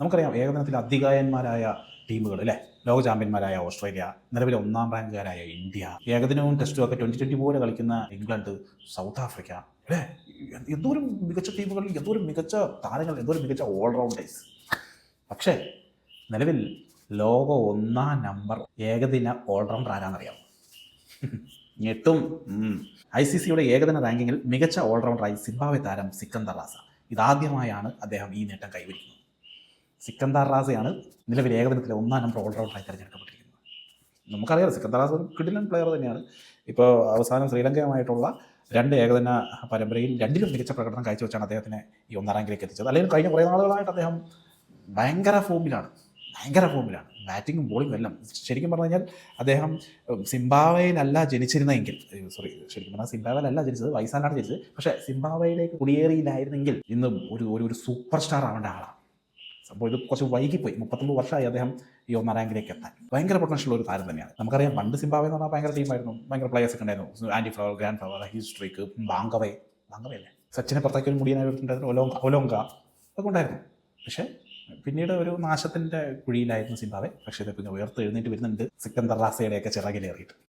നമുക്കറിയാം ഏകദിനത്തിൽ അധികായന്മാരായ ടീമുകൾ അല്ലേ? ലോക ചാമ്പ്യന്മാരായ ഓസ്ട്രേലിയ നിലവിലെ ഒന്നാം റാങ്കുകാരായ ഇന്ത്യ ഏകദിനവും ടെസ്റ്റും ഒക്കെ ട്വന്റി ട്വന്റി പോലെ കളിക്കുന്ന ഇംഗ്ലണ്ട് സൗത്ത് ആഫ്രിക്ക അല്ലേ? എന്തോരം മികച്ച ടീമുകൾ എന്തോരം മികച്ച താരങ്ങൾ എന്തോരം മികച്ച ഓൾറൗണ്ടേഴ്സ് പക്ഷേ നിലവിൽ ലോക ഒന്നാം നമ്പർ ഏകദിന ഓൾറൗണ്ടർ ആരാന്നറിയാം ഞെട്ടും ഐ സി സിയുടെ ഏകദിന റാങ്കിങ്ങിൽ മികച്ച ഓൾറൗണ്ടറായി സിംബാബ്വെ താരം സിക്കന്ദർ റാസ. ഇതാദ്യമായാണ് അദ്ദേഹം ഈ നേട്ടം കൈവരിക്കുന്നത്. സിക്കന്ദർ റാസയാണ് നിലവിൽ ഏകദിനത്തിലെ ഒന്നാം നമ്പർ ഓൾറൗണ്ടറായി തിരഞ്ഞെടുക്കപ്പെട്ടിരിക്കുന്നത്. നമുക്കറിയാം സിക്കന്ദർ റാസ ഒരു കിടിലൻ പ്ലെയർ തന്നെയാണ്. ഇപ്പോൾ അവസാനം ശ്രീലങ്കയുമായിട്ടുള്ള രണ്ട് ഏകദിന പരമ്പരയിൽ രണ്ടിലും മികച്ച പ്രകടനം കാഴ്ചവെച്ചാണ് അദ്ദേഹത്തിനെ ഈ ഒന്നാം റാങ്കിലേക്ക് എത്തിച്ചത്. അല്ലെങ്കിൽ കഴിഞ്ഞ കുറേ നാളുകളായിട്ട് അദ്ദേഹം ഭയങ്കര ഫോമിലാണ് ഭയങ്കര ഫോമിലാണ് ബാറ്റിങ്ങും ബോളിങ്ങും എല്ലാം. ശരിക്കും പറഞ്ഞു കഴിഞ്ഞാൽ അദ്ദേഹം സിംബാവയിലല്ല ജനിച്ചിരുന്നെങ്കിൽ സോറി ശരിക്കും പറഞ്ഞാൽ സിംബാവയിലല്ല ജനിച്ചത് വയസ്സാലാണ് ജനിച്ചത്. പക്ഷേ സിംബാവയിലേക്ക് കുടിയേറിയില്ലായിരുന്നെങ്കിൽ ഇന്ന് ഒരു ഒരു സൂപ്പർ സ്റ്റാർ ആവേണ്ട ആളാണ്. സംഭവം ഇത് കുറച്ച് വൈകിപ്പോയി. മുപ്പത്തൊമ്പത് വർഷമായി അദ്ദേഹം ഈ ഒന്നാം റാങ്കിലേക്ക് എത്താൻ. ഭയങ്കര പൊട്ടൻഷ്യൽ ഒരു താരം തന്നെയാണ്. നമുക്കറിയാം പണ്ട് സിംബാബെ എന്ന് പറഞ്ഞാൽ ഭയങ്കര ടീമായിരുന്നു ഭയങ്കര പ്ലേയേഴ്സ് ഒക്കെ ഉണ്ടായിരുന്നു. ആന്റി ഫ്ലവർ ഗ്രാൻഡ് ഫ്ലവർ ഹിസ്ട്രിക്ക് ബാങ്കവേ ബാങ്കവേ അല്ലേ? സച്ചിനെ പുറത്തേക്ക് ഒരു മുടിയനായി ഉണ്ടായിരുന്നു ഒലോങ്ക ഒലോങ്ക അതൊക്കെ ഉണ്ടായിരുന്നു. പക്ഷേ പിന്നീട് ഒരു നാശത്തിന്റെ കുഴിയിലായിരുന്നു സിംബാബെ പക്ഷേ ഇത് പിന്നെ ഉയർത്ത് വരുന്നുണ്ട്. സിക്കന്ദർ റാസയുടെയൊക്കെ ചിറകിലേറിയിട്ട്.